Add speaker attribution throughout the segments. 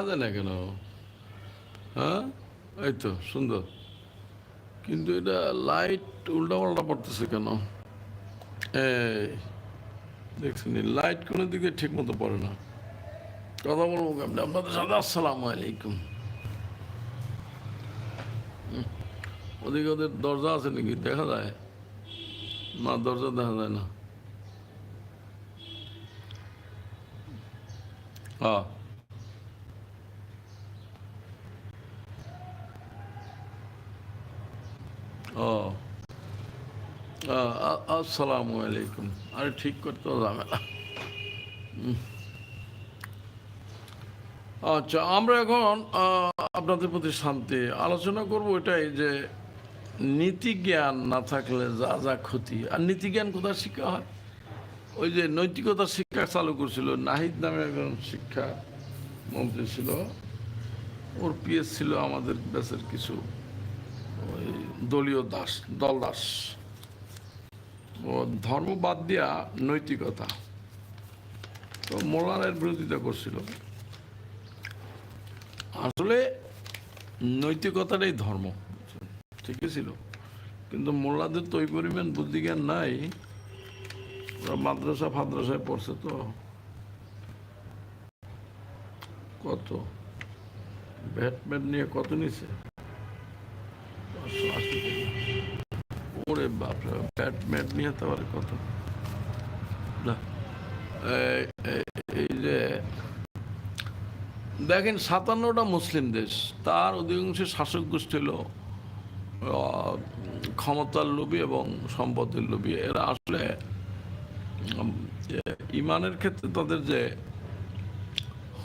Speaker 1: যায় না কেন? হ্যাঁ? এই তো, সুন্দর। কিন্তু এটা লাইট উল্টা পাল্টা পড়তেছে কেন? এই, দেখছেন লাইট কোনো দিকে ঠিক মতো পড়ে না। কথা বলব কেমন? আপনাদের সাথে আসসালামু আলাইকুম। ওদিকে ওদের দরজা আছে নাকি? দেখা যায়? না, দরজা দেখা যায় না। হ্যাঁ ও। আসসালামু আলাইকুম। আরে ঠিক করতে হবে না। আচ্ছা আমরা এখন আপনাদের প্রতি শান্তি। আলোচনা করব এটাই যে নীতি জ্ঞান না থাকলে যা যা ক্ষতি। আর নীতি জ্ঞান কোথায় শিক্ষা হয়? ওই যে নৈতিকতা শিক্ষা চালু করছিল, নাহিদ নামে একজন শিক্ষা মন্ত্রী ছিল। ওর পিএস ছিল আমাদের দেশের কিছু ওই দলীয় দাস, দল দাস। ও ধর্ম বাদ দিয়া নৈতিকতা। তো মোলানের বিরোধিতা করছিল। আসলে নৈতিকতাটাই ধর্ম, ঠিকই ছিল। কিন্তু মোল্লাদের তো ওই পরিমাণ বুদ্ধিজ্ঞান নাই। ওরা মাদ্রাসা ফাদ্রাসায় পড়ছে তো। কত? ব্যাটম্যান নিয়ে কত নিছে পাঁচশো আশি বাপরে ব্যাটম্যান নিয়ে তো আবার কত না, এই- যে দেখেন সাতান্নটা মুসলিম দেশ তার অধিকাংশ শাসক গোষ্ঠী হলো ক্ষমতার লোভী এবং সম্পদের লোভী। এরা আসলে ইমানের ক্ষেত্রে তাদের যে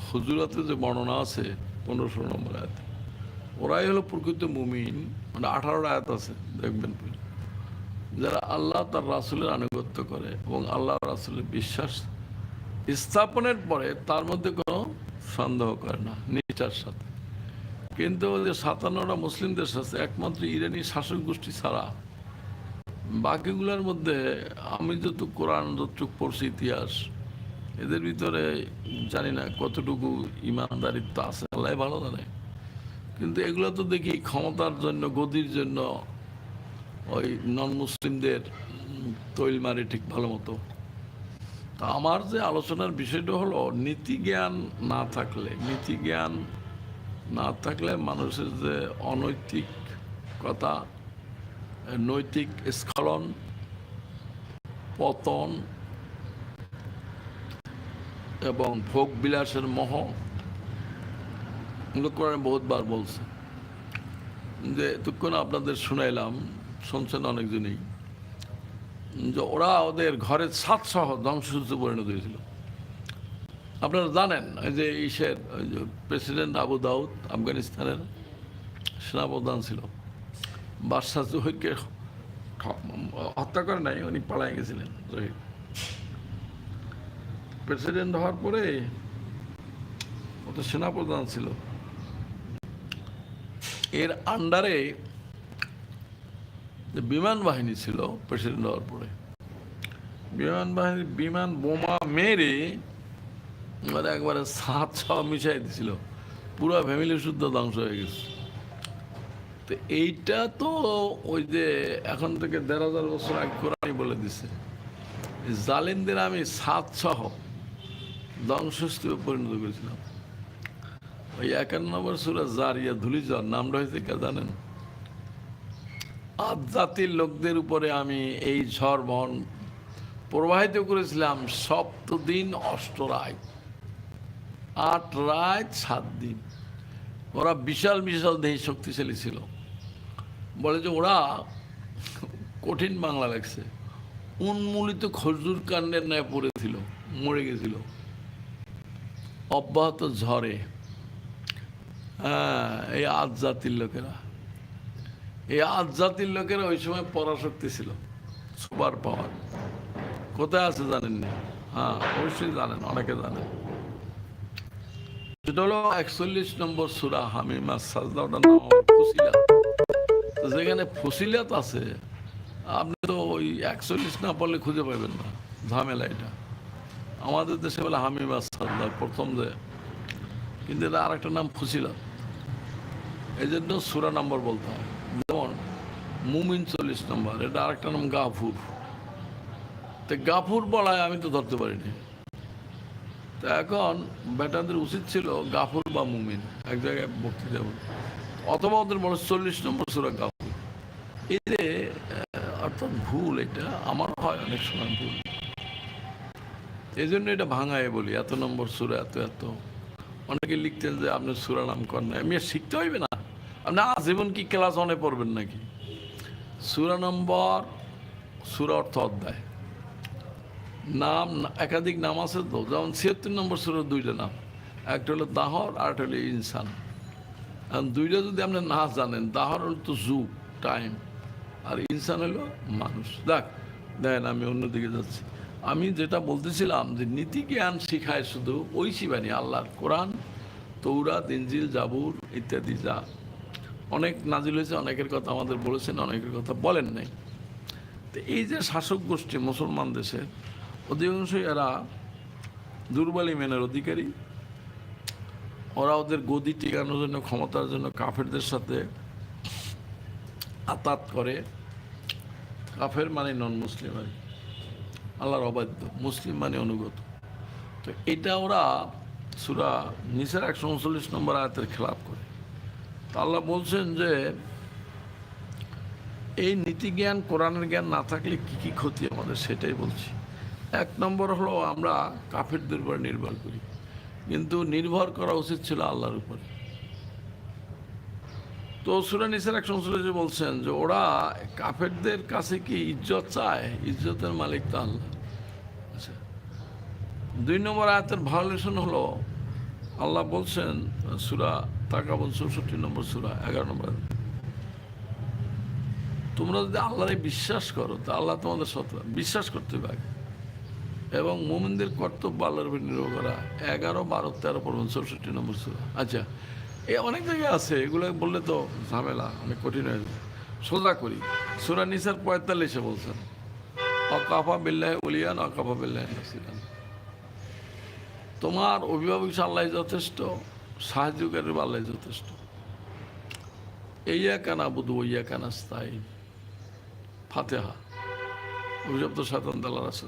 Speaker 1: হুজুরাতে যে বর্ণনা আছে পনেরোশো নম্বর আয়াত ওরাই হলো প্রকৃত মুমিন মানে আঠারোটা আয়াত আছে দেখবেন যারা আল্লাহ তার রাসুলের আনুগত্য করে এবং আল্লাহ রাসুলের বিশ্বাস স্থাপনের পরে তার মধ্যে কোনো সন্দেহ করে না, নিষ্ঠার সাথে। কিন্তু যে সাতান্নটা মুসলিম দেশ আছে, একমাত্র ইরানি শাসক গোষ্ঠী ছাড়া। বাকিগুলোর মধ্যে আমি যত কোরআন, যতটুক পড়ছি ইতিহাস, এদের ভিতরে জানি না কতটুকু ইমানদারিত্ব আছে আল্লাহ ভালো জানে। কিন্তু এগুলো তো দেখি ক্ষমতার জন্য, গদির জন্য ওই নন মুসলিমদের তৈল মারে ঠিক ভালো মতো। তা আমার যে আলোচনার বিষয়টা হলো, নীতি জ্ঞান না থাকলে, নীতি জ্ঞান না থাকলে মানুষের যে অনৈতিক কথা, নৈতিক স্খলন, পতন এবং ভোগ বিলাসের মোহ কোরআনে বহুতবার বলছে। যে এতক্ষণ আপনাদের শুনাইলাম শুনছেন অনেকজনই, যে ওরা ওদের ঘরের সহ ধ্বংসসূত্রে পরিণত হয়েছিল। আপনারা জানেন, এই যে ইসের ওই প্রেসিডেন্ট আবু দাউদ আফগানিস্তানের সেনাপ্রধান ছিল। বাদশাহ জহিরকে হত্যা করে নাই, উনি পালাই গেছিলেন জহির প্রেসিডেন্ট হওয়ার পরে ও তো সেনাপ্রধান ছিল। এর আন্ডারে যে বিমান বাহিনী ছিল প্রেসিডেন্ট হওয়ার পরে। বিমান বাহিনী, বিমান, বোমা মেরে মানে একবারে সাত ছ মিশাই দিছিল। পুরো ফ্যামিলি শুদ্ধ ধ্বংস হয়ে গেছে। তো এইটা তো ওই যে এখন থেকে দেড় হাজার বছর আগে কোরআনই বলে দিছে এই জালিমদের আমি সাত সহ ধ্বংসস্তূপে পরিণত করেছিলাম। ওই একান্ন নম্বর সুরা জারিয়া ধুলিজর নামটা হয়েছে কে জানেন? আদ জাতির লোকদের উপরে আমি এই ঝড় বহন প্রবাহিত করেছিলাম সপ্তদিন অষ্ট রায়। আট রাত সাত দিন। ওরা বিশাল বিশাল দেহি শক্তিশালী ছিল। বলে যে ওরা কঠিন বাংলা লাগছে উন্মূলিত খজুর কাণ্ডের ন্যায় পড়েছিল, মরে গেছিল। অব্যাহত ঝড়ে। হ্যাঁ এই আজ জাতির লোকেরা। এই আজ জাতির লোকেরা ওই সময় পরাশক্তি ছিল, সুপার পাওয়ার। কোথায় আছে জানেন না হ্যাঁ অবশ্যই জানেন, অনেকে জানেন। যেখানে ফুসিলাত আছে, আপনি তো ওই একচল্লিশ না পড়লে খুঁজে পাবেন না, ঝামেলা এটা। আমাদের দেশে বলে হামিমা সাজদা প্রথম যে। কিন্তু এটা আরেকটা নাম ফুসিলত। এই জন্য সুরা নম্বর বলতে হয়। যেমন মুমিন চল্লিশ নম্বর এটা আরেকটা নাম গাফুর। তো গাফুর বলায় আমি তো ধরতে পারিনি। তো এখন বেটাদের উচিত ছিল গাফুর বা মুমিন, এক জায়গায় বক্তৃতা বলে। অথবা ওদের বলে চল্লিশ নম্বর সুরা গাফুর। এই যে অর্থাৎ ভুল এটা আমার হয় অনেক সময় ভুল। এই জন্য এটা ভাঙায় বলি, এত নম্বর সুরা, এত এত। অনেকে লিখতেন যে আপনি সুরা নাম করেন না শিখতে হইবে না। আপনি আজীবন কি ক্লাস অনে পড়বেন নাকি? সুরা নম্বর, সুরা অর্থ অধ্যায়। নাম, একাধিক নাম আছে তো? যেমন ছিয়াত্তর নম্বর সুরের দুইটা নাম। একটা হলো দাহর, আর একটা হলো ইনসান। দুইটা যদি আপনি না জানেন, দাহর হলো তো জু টাইম আর ইনসান হলো মানুষ। দেখ দেখেন আমি অন্যদিকে যাচ্ছি। আমি যেটা বলতেছিলাম যে নীতি জ্ঞান শিখায় শুধু ওই শিবানী আল্লাহর কোরআন, তৌরাত ইঞ্জিল জাবুর ইত্যাদি যা অনেক নাজিল হয়েছে, অনেকের কথা আমাদের বলেছেন, অনেকের কথা বলেন নাই। তো এই যে শাসক গোষ্ঠী মুসলমান দেশের অধিকাংশই এরা দুর্বল ইমেনের অধিকারী। ওরা ওদের গদি টিকানোর জন্য, ক্ষমতার জন্য কাফেরদের সাথে আতাত করে। কাফের মানে নন মুসলিম আর। আল্লাহর অবাধ্য, মুসলিম মানে অনুগত। তো এটা ওরা সুরা নিচের একশো উনচল্লিশ নম্বর আয়াতের খেলাপ করে। আল্লাহ বলছেন যে, এই নীতি জ্ঞান কোরআনের জ্ঞান না থাকলে কি কি ক্ষতি আমাদের? সেটাই বলছি। এক নম্বর হলো আমরা কাফেরদের উপর নির্ভর করি। কিন্তু নির্ভর করা উচিত ছিল আল্লাহর উপরে। তো সুরা নিসার এক সংসদে বলছেন যে, ওরা কাফেরদের কাছে কি ইজ্জত চায়? ইজ্জতের মালিক তো আল্লাহ। আচ্ছা। দুই নম্বর আয়াতের ভায়োলেশন হলো, আল্লাহ বলছেন, সুরা তাকাবন চৌষট্টি নম্বর সুরা এগারো নম্বর তোমরা যদি আল্লাহরে বিশ্বাস করো, তা আল্লাহ তোমাদের সত্য। বিশ্বাস করতে আগে। এবং মোমিনদের কর্তব্য আল্লাহর উপর নির্ভর করা। এগারো, বারো, তেরো পর্যন্ত চৌষট্টি নম্বর সুরা। আচ্ছা এ অনেক জায়গায় আছে, এগুলো বললে তো ঝামেলা, অনেক কঠিন হয়ে যায় সোজা করি, সুরা নিসার পঁয়তাল্লিশে বলছেন অকাফা বিল্লাহ উলিয়ান, অকাফা বিল্লাহ তোমার অভিভাবক আল্লাহ যথেষ্ট। সাহায্যকারী আল্লাহ যথেষ্ট। এইয়া কানা বুধু ওইয়া কানা স্থায়ী ফাতেহা অভিশপ্ত সাধারণ তাল্লাহ আছে।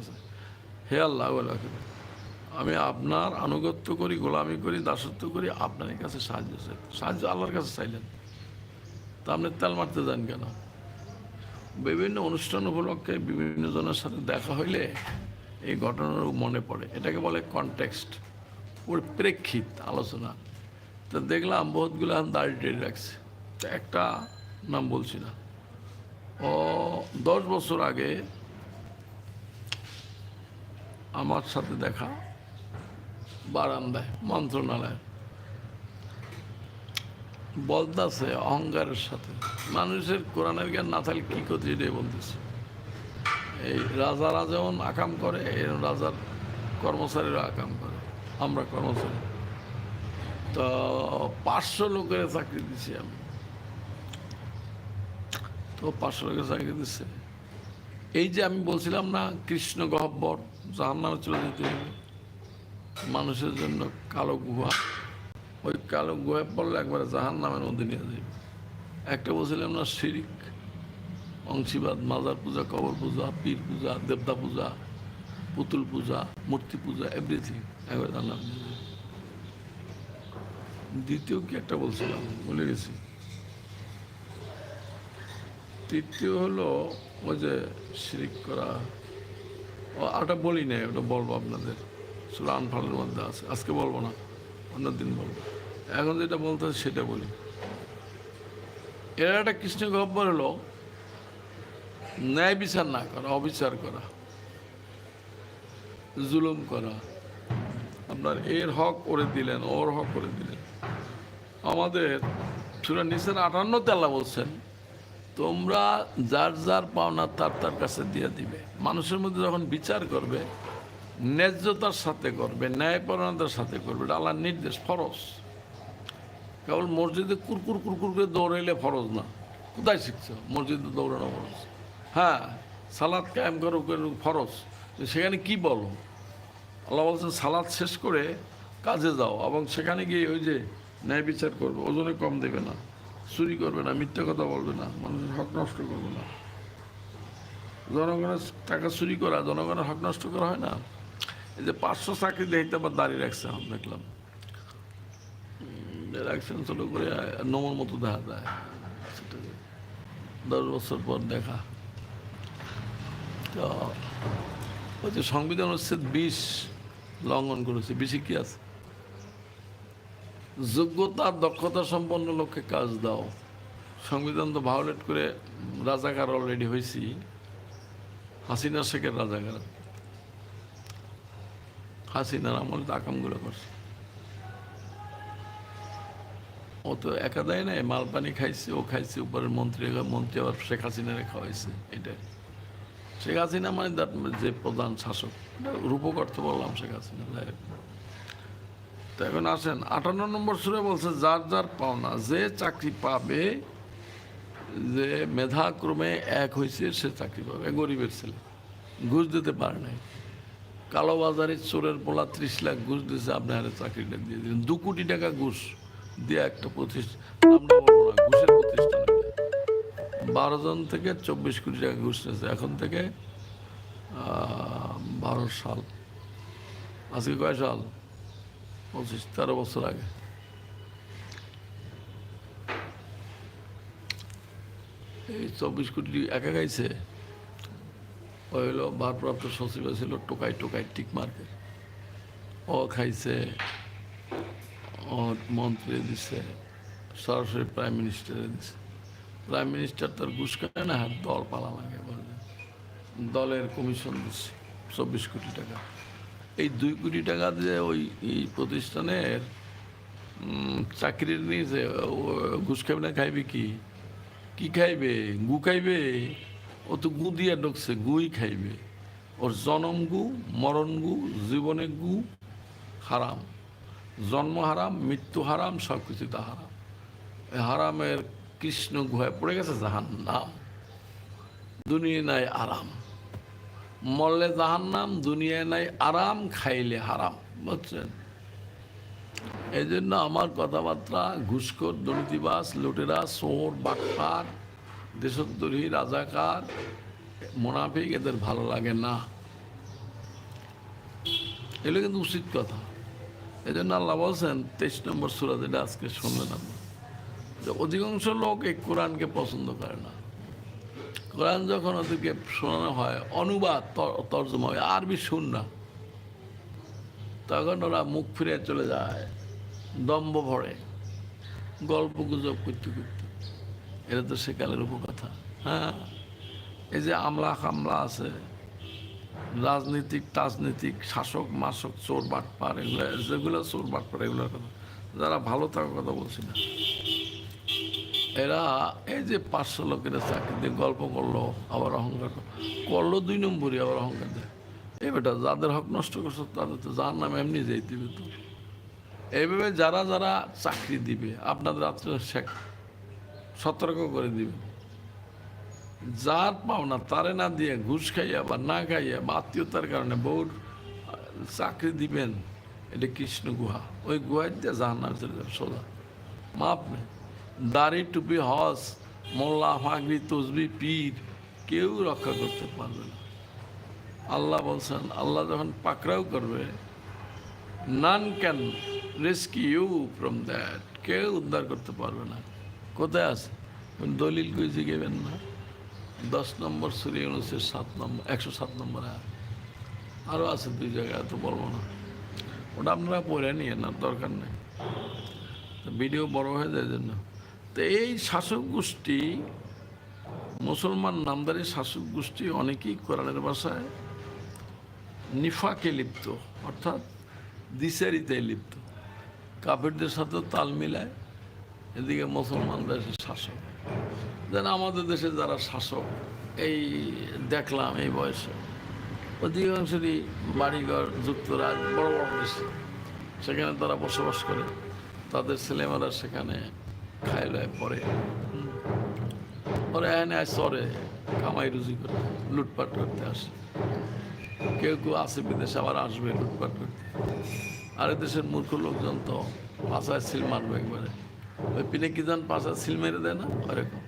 Speaker 1: হে আল্লাহ আমি আপনার আনুগত্য করি, গোলামি করি, দাসত্ব করি, আপনার কাছে সাহায্য চাই। সাহায্য আল্লাহর কাছে চাইলেন। তা আপনি তেল মারতে যান কেন? বিভিন্ন অনুষ্ঠান উপলক্ষে বিভিন্ন জনের সাথে দেখা হইলে এই ঘটনার মনে পড়ে। এটাকে বলে কনটেক্সট ওর প্রেক্ষিত আলোচনা। তো দেখলাম বহুতগুলো দাড়ি টেড়ি রাখছে। একটা নাম বলছি না। ও, দশ বছর আগে আমার সাথে দেখা বারান্দায়, মন্ত্রণালয়। বলতেছে অহংকারের সাথে। মানুষের কোরআনের জ্ঞান না থাকলে কী করতে এটাই বলতেছে। এই রাজারা যেমন আকাম করে এরকম রাজার কর্মচারীরা আকাম করে। আমরা কর্মচারী। তো পাঁচশো লোকের চাকরি দিছি আমি। তো পাঁচশো লোকের চাকরি দিচ্ছে এই যে আমি বলছিলাম না, কৃষ্ণ গহ্বর যার নামে চলে যেতে হবে। মানুষের জন্য কালো গুহা। ওই কালো গুহায় পড়লে একবারে জাহান নামের মধ্যে নিয়ে যাবে একটা বলছিলাম না, শিরিক, অংশীবাদ, মাজার পূজা, কবর পূজা, পীর পূজা, দেবতা পূজা, পুতুল পূজা, মূর্তি পূজা এভরিথিং একবারে জাহান নামে। দ্বিতীয় কি একটা বলছিলাম? বলে গেছি। তৃতীয় হলো ওই যে শিরিক করা। ও ওটা বলি নাই, ওটা বলব আপনাদের। সুরা আনফালের মধ্যে আছে। আজকে বলব না অন্য দিন বলব। এখন যেটা বলতে হয় সেটা বলি। এরা একটা কৃষ্ণ গব্বর হলো, ন্যায় বিচার না করা, অবিচার করা। জুলুম করা। আপনার এর হক করে দিলেন, ওর হক করে দিলেন। আমাদের সুরা নিচের আটান্ন তেলা বলছেন, তোমরা যার যার পাওনা তার তার কাছে দিয়ে দিবে। মানুষের মধ্যে যখন বিচার করবে, ন্যায্যতার সাথে করবে ন্যায়পরণতার সাথে করবে আল্লাহর নির্দেশ, ফরজ। কেবল মসজিদে কুরকুর কুরকুর করে দৌড়াইলে ফরজ না। কোথায় শিখছো? মসজিদে দৌড়ানো ফরজ। হ্যাঁ সালাদ কায়েম করো ফরজ। সেখানে কি বলো? আল্লাহ বলছেন সালাদ শেষ করে কাজে যাও। এবং সেখানে গিয়ে ওই যে ন্যায় বিচার করবে, ওজনে কম দেবে না, চুরি করবে না, মিথ্যা কথা বলবে না, মানুষের হক নষ্ট করবে না। জনগণের টাকা চুরি করা, জনগণের হক নষ্ট করা হয় না। এই যে পাঁচশো চাকরি দেখতে আবার দাঁড়িয়ে রাখছে, আমি দেখলাম। রাখছেন ছোটো করে, নমর মতো দেখা যায়। দশ বছর পর দেখা। তো, ওই যে সংবিধান হচ্ছে বিষ লঙ্ঘন করেছে, বেশি কি আছে? যোগ্যতা, দক্ষতা সম্পন্ন লোককে কাজ দাও। সংবিধান তো ভায়োলেট করে রাজাকার অলরেডি হয়েছি হাসিনা শেখের রাজাকার। হাসিনার আমল আকামগুলো করছে। ও তো একা দেয় নাই মালপানি খাইছে, ও খাইছে, উপরের মন্ত্রী মন্ত্রী আবার শেখ হাসিনারে খাওয়াইছে এটাই শেখ হাসিনা মানে যে প্রধান শাসক। রূপক অর্থ বললাম শেখ হাসিনা। তো এখন আসেন, আটান্ন নম্বর সুরে বলছে, যার যার পাওনা, যে চাকরি পাবে, যে মেধাক্রমে এক হয়েছে সে চাকরি পাবে। গরিবের ছেলে, ঘুষ দিতে পারে নাই। কালোবাজারে চোরের পোলা ত্রিশ লাখ ঘুষ দিয়েছে আপনি আরে চাকরিটা দিয়ে দিলেন। দু কোটি টাকা ঘুষ দিয়ে একটা প্রতিষ্ঠান ঘুষের প্রতিষ্ঠান। বারো জন থেকে চব্বিশ কোটি টাকা ঘুষ নিয়েছে, এখন থেকে বারো সাল। আজকে কয় সাল? পঁচিশ, তেরো বছর আগে। এই চব্বিশ কোটি একা গাইছে, ওই হলো ভারপ্রাপ্ত সচিব ছিল টোকাই টোকাই টিক মার্কেট। ও খাইছে মন্ত্রী দিছে, সরাসরি প্রাইম মিনিস্টারে দিছে। প্রাইম মিনিস্টার তার ঘুষ খায় না হাত দল পালা লাগে বলে। দলের কমিশন দিচ্ছে, চব্বিশ কোটি টাকা। এই দুই কোটি টাকা দিয়ে ওই প্রতিষ্ঠানের চাকরির নিয়েছে ঘুষ খাইবে না, খাইবে কি? কি খাইবে? গু খাইবে? ও তো গু দিয়ে ঢুকছে, গুই খাইবে। ওর জনম গু, মরণ গু, জীবনে গু, হারাম। জন্ম হারাম, মৃত্যু হারাম সব কিছুতে হারাম। হারামের কৃষ্ণ গুহায় পড়ে গেছে জাহান নাম দুনিয়া নাই আরাম। মরলে নাম দুনিয়ায় নাই, আরাম খাইলে হারাম, বুঝছেন? এই জন্য আমার কথাবার্তা, ঘুষখোর দুর্নীতিবাস লুটেরা সোর বাটপার দেশদ্রোহী, রাজাকার, মোনাফিক, এদের ভালো লাগে না। এগুলো কিন্তু উচিত কথা। এই জন্য আল্লাহ বলছেন, তেইশ নম্বর সুরাজ এটা আজকে শুনলেন আমরা যে অধিকাংশ লোক এই কোরআনকে পছন্দ করে না। কোরআন যখন ওদেরকে শোনানো হয়, অনুবাদ তর- তর্জমা হয়, আরবি শুন না তখন ওরা মুখ ফিরে চলে যায় দম্ব ভরে, গল্প গুজব করতে করতে। এটা তো সেকালের উপকথা হ্যাঁ এই যে আমলা কামলা আছে, রাজনীতিক টাজনীতিক শাসক, মাসক, চোর, বাটপার, এগুলো, যেগুলো চোর, বাটপার, এগুলোর কথা, যারা ভালো থাকার কথা বলছি না। এরা এই যে পাঁচশো লোকের চাকরি দিয়ে গল্প করল, আবার অহংকার করল। দুই নম্বরই আবার অহংকার দেয়। এই বেটা যাদের হক নষ্ট করছ, তাদের তো যার নাম এমনি যেই দিবে তো। এইভাবে যারা যারা চাকরি দিবে, আপনাদের রাত্রে শেখ সতর্ক করে দিবে। যার পাওনা তারে না দিয়ে ঘুষ খাইয়া বা না খাইয়া বা আত্মীয়তার কারণে বউর চাকরি দিবেন, এটা কৃষ্ণ গুহা। ওই গুহায় দিয়ে জাহান্নামে চলে যাবে, সোজা। মাপ নেই। দাড়ি টুপি হস মোল্লা, ফাগরি, তসবি, পীর, কেউ রক্ষা করতে পারবে না। আল্লাহ বলছেন, আল্লাহ যখন পাকড়াও করবে none can rescue from that কেউ উদ্ধার করতে পারবে না। কোথায় আছে? দলিল কই জিগেবেন না। দশ নম্বর সুরি অনুচ্ছেদ সাত নম্বর, একশো সাত নম্বর। আরও আছে দুই জায়গায়, তো বলব না। ওটা আপনারা পড়ে নিয়ে না দরকার নেই। ভিডিও বড় হয়ে যায় জন্য তো এই শাসক গোষ্ঠী, মুসলমান নামদারি শাসক গোষ্ঠী অনেকেই কোরআনের ভাষায় নিফাকে লিপ্ত, অর্থাৎ দিশারিতে লিপ্ত। কাফেরদের সাথে তাল মিলায় এদিকে মুসলমান দেশের শাসক। যেন আমাদের দেশে যারা শাসক, এই দেখলাম এই বয়সে অধিকাংশরই বাড়িঘর যুক্তরাজ বড় বড় দেশ। সেখানে তারা বসবাস করে। তাদের ছেলেমেয়েরা সেখানে খায় লয় পরে। পরে এনে চরে, কামাই রুজি করে লুটপাট করতে আসে। কেউ কেউ আসে বিদেশে, আবার আসবে লুটপাট করতে। আর দেশের মূর্খ লোকজন তো পাশায় সিল মারবে একবারে। ওই পিনে কি যান পাশায় সিল মেরে দেয় না? ওরকম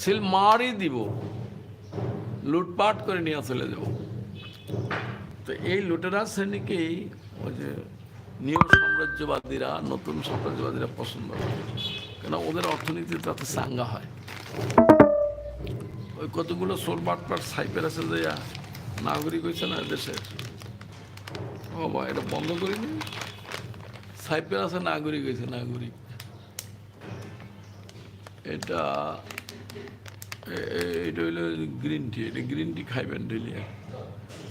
Speaker 1: সিল মারই দিব। লুটপাট করে নিয়ে চলে যাব। তো এই লুটেরা শ্রেণীকেই ওই যে নিউ সাম্রাজ্যবাদীরা, নতুন সাম্রাজ্যবাদীরা পছন্দ করে। কেন? ওদের অর্থনীতি তাতে চাঙ্গা হয়। ওই কতগুলো সোলবাটপাট সাইপের আছে যে নাগরিক হয়েছে না দেশের? ও বাবা এটা বন্ধ করিনি? সাইপের আছে, নাগরিক হয়েছে, নাগরিক। এটা এটা হইল গ্রিন টি, এটা গ্রিন টি খাইবেন ডেলি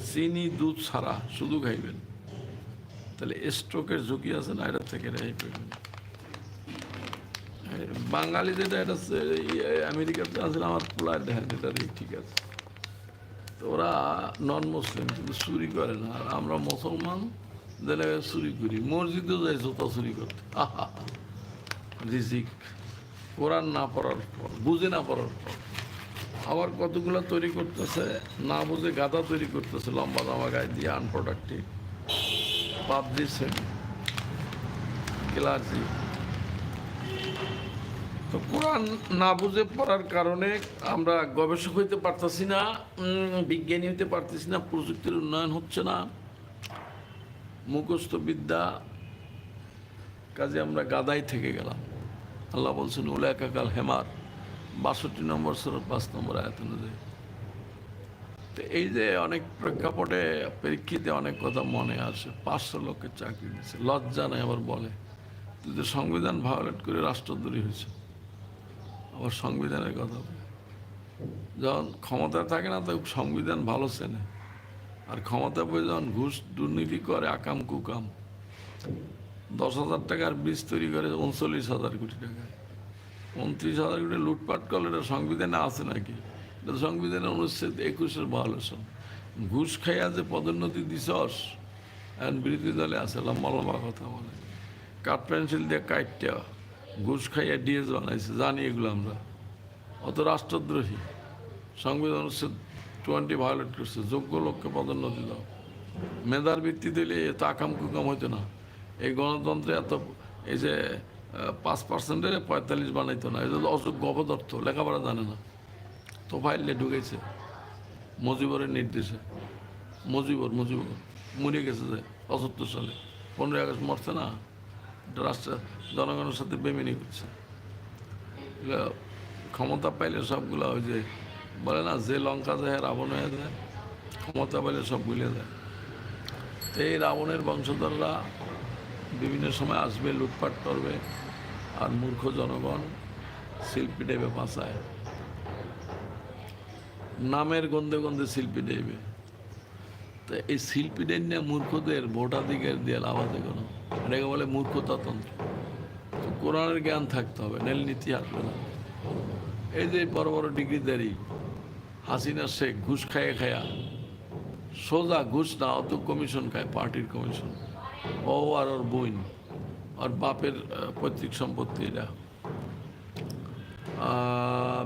Speaker 1: চিনি দুধ ছাড়া শুধু খাইবেন। তাহলে স্ট্রোকের ঝুঁকি আছে না, এটা থেকে রেহাই পাবেন বাঙালি যেটা এটা আমেরিকাতে আছে আমার পোলার দেখেন এটা ঠিক আছে। তো ওরা নন মুসলিম কিন্তু চুরি করে না, আর আমরা মুসলমান দিলে চুরি করি। মসজিদে যাই জোতা চুরি করতে। আহা, রিজিক। কোরআন না পড়ার পর, বুঝে না পড়ার পর। আবার কতগুলো তৈরি করতেছে, না বুঝে গাদা তৈরি করতেছে লম্বা জামা গায়ে দিয়ে আনপ্রোডাক্টিভ পাবজি ক্লাসি। তো কোরআন না বুঝে পড়ার কারণে আমরা গবেষক হইতে পারতেছি না বিজ্ঞানী হইতে পারতেছি না, প্রযুক্তির উন্নয়ন হচ্ছে না। মুখস্থ বিদ্যা কাজে আমরা গাদাই থেকে গেলাম। আল্লাহ বলছেন উলাকাকাল হেমার। বাষট্টি নম্বর সরব পাঁচ নম্বর আয়াত অনুযায়ী। এই যে অনেক প্রেক্ষাপটে প্রেক্ষিতে অনেক কথা মনে আসে পাঁচশো লোকের চাকরি দিচ্ছে লজ্জা নেই আবার বলে। তুই তো সংবিধান ভায়োলেট করে রাষ্ট্রদ্রোহী হয়েছে। আবার সংবিধানের কথা বলে। যখন ক্ষমতা থাকে না, তো সংবিধান ভালো চেনে। আর ক্ষমতা পেয়ে যখন ঘুষ দুর্নীতি করে, আকাম কুকাম। দশ হাজার টাকার বীজ তৈরি করে, উনচল্লিশ হাজার কোটি টাকায়। উনত্রিশ হাজার কোটি লুটপাট করলে এটা সংবিধানে আছে নাকি? এটা তো সংবিধানে অনুচ্ছেদ একুশের ভালোসন ঘুষ খাইয়া যে পদোন্নতি দিছস, এখন বিরোধী দলে আছে লম্বা লম্বা কথা বলে। কাঠ পেন্সিল দিয়ে কাটটা ঘুষ খাইয়া ডিএস বানাইছে, জানি এগুলো আমরা। অত রাষ্ট্রদ্রোহী। সংবিধান অনুচ্ছেদ টোয়েন্টি ভায়োলেট করছে, যোগ্য লোককে পদোন্নতি দাও। মেধার ভিত্তি দিলে এত আকাম কুকাম হইতো না। এই গণতন্ত্রে এত, এই যে পাঁচ পার্সেন্টের পঁয়তাল্লিশ বানাইতো না এটা অযোগ্য অপদার্থ লেখাপড়া জানে না। তো ফাইলে ঢুকেছে। মজিবরের নির্দেশে। মজিবর মজিবর। মরে গেছে যে পঁচাত্তর সালে। পনেরোই আগস্ট মরছে না? রাষ্ট্র জনগণের সাথে বেমিনি করছে। ক্ষমতা পাইলে সবগুলো ওই যে বলে না, যে লঙ্কা যায়, রাবণ হয়ে যায়। ক্ষমতা পাইলে সব ভুলে যায় এই রাবণের বংশধররা বিভিন্ন সময় আসবে, লুটপাট করবে। আর মূর্খ জনগণ শিল্পী দেবে বাঁচায়। নামের গন্ধে গন্ধে শিল্পী দেবে তো এই শিল্পীদের নিয়ে মূর্খদের, ভোটাধিকার দিয়ে লাভ আছে কোনো এটাকে বলে মূর্খতাতন্ত্র। তো কোরআনের জ্ঞান থাকতে হবে নেল নীতি আসবে না। এই যে বড় বড় ডিগ্রিদারি হাসিনা শেখ, ঘুষ খাইয়ে খায়া, সোজা ঘুষ না, অত কমিশন খায়, পার্টির কমিশন। ও আর ওর বইন আর বাপের পৈতৃক সম্পত্তি এটা।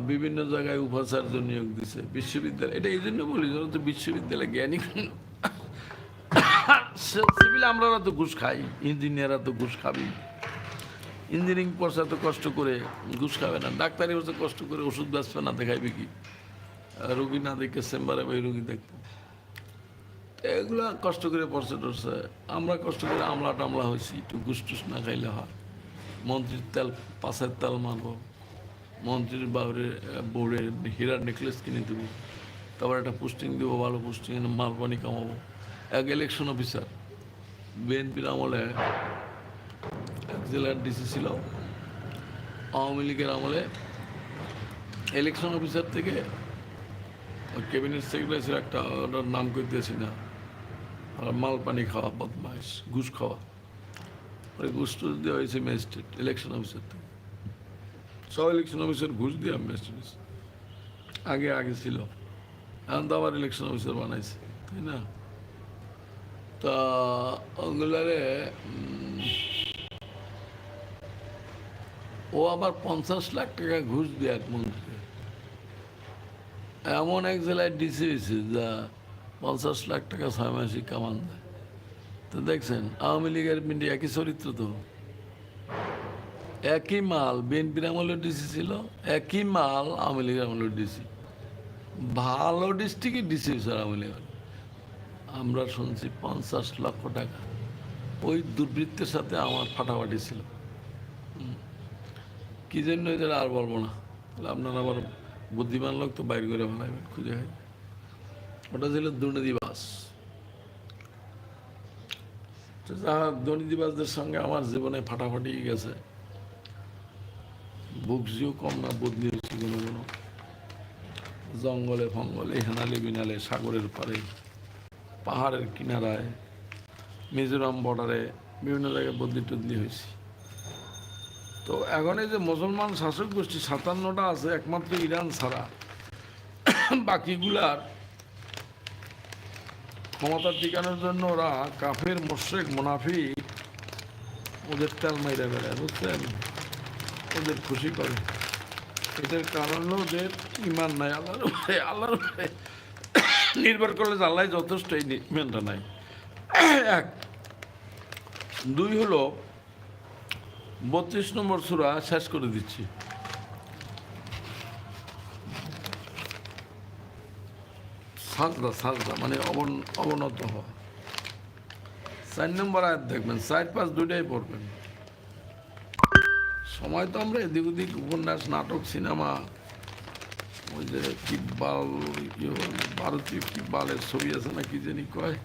Speaker 1: বিভিন্ন জায়গায় উপাচার্য নিয়োগ দিছে, বিশ্ববিদ্যালয়। এটা এই জন্য বলি যেন তো বিশ্ববিদ্যালয় জ্ঞানী সিভিল আমরা তো ঘুষ খাই, ইঞ্জিনিয়াররা তো ঘুষ খাবি ইঞ্জিনিয়ারিং পড়ছে তো কষ্ট করে ঘুষ খাবে না। ডাক্তারি পড়ছে কষ্ট করে ওষুধ বেচবে না দেখাইবে কি? রুগী না দেখে চেম্বারে ভাই রুগী দেখব তো এগুলা কষ্ট করে পড়ছে টরছে। আমরা কষ্ট করে আমলা টামলা হয়েছি, একটু ঘুষ টুস না খাইলে হয়। মন্ত্রীর তেল, পাশের তেল মারবো। মন্ত্রীর বাউরে বোর্ডে হীরার নেকলেস কিনে দেবো। তারপর একটা পোস্টিং দেবো, ভালো পোস্টিং মালপানি কামাবো। এক ইলেকশন অফিসার বিএনপির আমলে এক জেলার ডিসি ছিল। আওয়ামী লীগের আমলে ইলেকশন অফিসার থেকে ক্যাবিনেট সেক্রেটারি একটা ওটার নাম করতেছি না। আর মাল পানি খাওয়া, বদমাইশ, ঘুষ খাওয়া। ওই ঘুষ টুস দেওয়া হয়েছে ম্যাজিস্ট্রেট ইলেকশন অফিসার থেকে। সব ইলেকশন অফিসার ঘুষ দিয়ে ম্যাজিস্ট্রেট আগে আগে ছিল। এখন তো আবার ইলেকশন অফিসার বানাইছে, তাই না? তা ওগুলারে ও আবার পঞ্চাশ লাখ টাকা ঘুষ দেয় এক মন্ত্রী এমন এক জেলায় ডিসি হয়েছে যা পঞ্চাশ লাখ টাকা ছয় মাসে কামান দেয়। তো দেখছেন, আওয়ামী লীগের মিন্ডি একই চরিত্র তো একই মাল বিএনপির আমলের ডিসি ছিল, একই মাল আওয়ামী লীগের আমলের ডিসি। ভালো ডিস্ট্রিক্টই ডিসি স্যার আওয়ামী লীগের। আমরা শুনছি পঞ্চাশ লক্ষ টাকা। ওই দুর্বৃত্তের সাথে আমার ফাটাফাটি ছিল। কি জন্য এটা আর বলব না? আপনারা আবার বুদ্ধিমান লোক তো বাইর করে ফেলাইবেন, খুঁজে হয়। ওটা ছিল দুর্নীতিবাস তো যাহা দুর্নীতিবাসদের সঙ্গে আমার জীবনে ফাটাফাটি গেছে। বুকজিও কম না বদলি হয়েছে কোনো কোনো জঙ্গলে ফঙ্গলে, হেনালে বিনালে, সাগরের পারে পাহাড়ের কিনারায়, মিজোরাম বর্ডারে বিভিন্ন জায়গায় বদলি টদলি হয়েছি তো এখন এই যে মুসলমান শাসক গোষ্ঠী সাতান্নটা আছে, একমাত্র ইরান ছাড়া। বাকিগুলার ক্ষমতা টিকানোর জন্য ওরা কাফের, মোশেক মুনাফি ওদের তেল মাইরা বেড়ায়, বুঝছেন? ওদের খুশি করে। এটার কারণ হলো ওদের ইমান নাই, আল্লাহর উপরে আল্লাহর উপরে নির্ভর করলে আল্লাহ যথেষ্ট, এই ইমানটা নাই। এক। দুই হলো, বত্রিশ নম্বর সুরা শেষ করে দিচ্ছি। সাজদা সাজদা মানে অবন, অবনত হওয়া। চার নম্বর আয়াত দেখবেন, চার পাঁচ দুইটাই পড়বেন। সময় তো আমরা এদিক ওদিক উপন্যাস, নাটক, সিনেমা, ওই যে কিব্বাল কি ভারতীয় কিব্বালের ছবি আছে না, কি জানি কয়?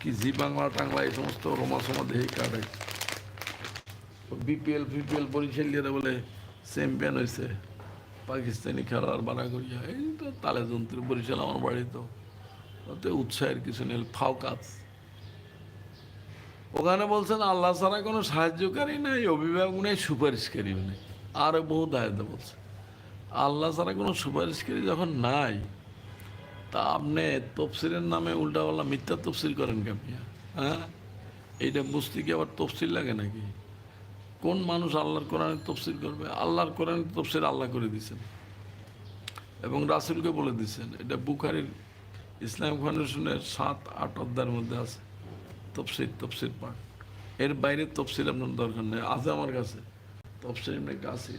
Speaker 1: কি জি বাংলা টাংলা, এই সমস্ত রোমা সমা দেহে কাটে বিপিএল, ফিপিএল বরিশালিয়ারা বলে চ্যাম্পিয়ন হয়েছে পাকিস্তানি খেলোয়াড় বাড়া করিয়া। এই তো তালে যন্ত্র বরিশাল আমার বাড়ি তো ওতে উৎসাহের কিছু নেই ফাও কাজ ওখানে বলছেন, আল্লাহ ছাড়া কোনো সাহায্যকারী নাই, অভিভাবক নেই, সুপারিশকারীও নেই। আরও বহু দায়িত্ব বলছে, আল্লাহ ছাড়া কোনো সুপারিশকারী যখন নাই, তা আপনি তফসিলের নামে উল্টাপাল্লা মিথ্যা তফসিল করেন কেমনি হ্যাঁ? এইটা বুঝতে কি আবার তফসিল লাগে নাকি? কোন মানুষ আল্লাহর কোরআনের তফসিল করবে? আল্লাহর কোরআনের তফসিল আল্লাহ করে দিয়েছেন এবং রাসুলকে বলে দিয়েছেন। এটা বুখারির ইসলাম ফাউন্ডেশনের সাত, আট অধ্যায়ের মধ্যে আছে। তফসির তফসির পাঠ। এর বাইরে তফসিল আপনার দরকার নেই। আছে আমার কাছে। তফসির এমনি কাছে।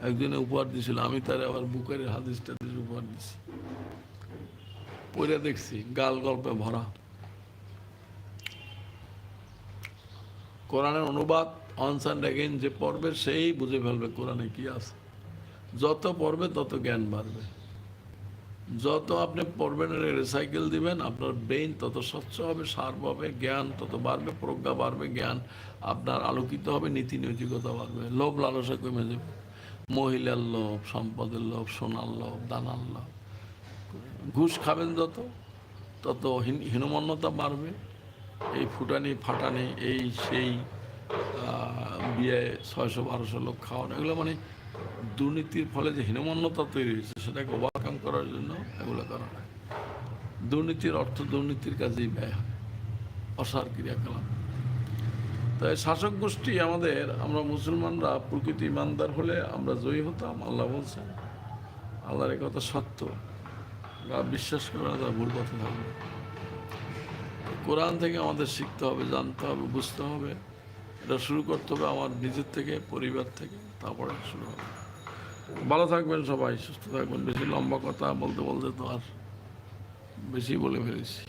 Speaker 1: একজনে উপহার দিয়েছিল, আমি তার আবার বুকের হাদিসটা দিয়ে উপহার দিছি পড়ে দেখছি, গাল গল্পে ভরা। কোরআনের অনুবাদ অনসান অ্যাগেন যে পড়বে, সেই বুঝে ফেলবে কোরআনে কি আছে। যত পড়বে, তত জ্ঞান বাড়বে। যত আপনি পড়বেন রিসাইকেল দিবেন, আপনার ব্রেইন তত স্বচ্ছ হবে শার্প হবে জ্ঞান তত বাড়বে, প্রজ্ঞা বাড়বে, জ্ঞান আপনার আলোকিত হবে, নীতি নৈতিকতা বাড়বে। লোভ লালসা কমে যাবে। মহিলার লোভ, সম্পদের লোভ, সোনার লোভ, দানার লোভ। ঘুষ খাবেন যত, তত হীন- হীনমন্যতা বাড়বে। এই ফুটানি, ফাটানি, এই সেই বিয়ে ছয়শো বারোশো লোক খাওয়ানো, এগুলো মানে দুর্নীতির ফলে যে হীনমন্যতা তৈরি হয়েছে, সেটাকে করার জন্য এগুলো করা হয়। দুর্নীতির অর্থ দুর্নীতির কাজেই ব্যয় হয়। অসার ক্রিয়াকলাপ। তাই শাসক গোষ্ঠী আমাদের, আমরা মুসলমানরা প্রকৃতি ইমানদার হলে আমরা জয়ী হতাম, আল্লাহ বলছেন। আল্লাহর কথা সত্য। বা বিশ্বাস করে না, তার ভুল কথা থাকবে। কোরআন থেকে আমাদের শিখতে হবে, জানতে হবে, বুঝতে হবে। এটা শুরু করতে হবে আমার নিজের থেকে, পরিবার থেকে, তারপরে শুরু হবে। ভালো থাকবেন সবাই, সুস্থ থাকবেন। বেশি লম্বা কথা বলতে বলতে তো আর বেশি বলে ফেলেছি।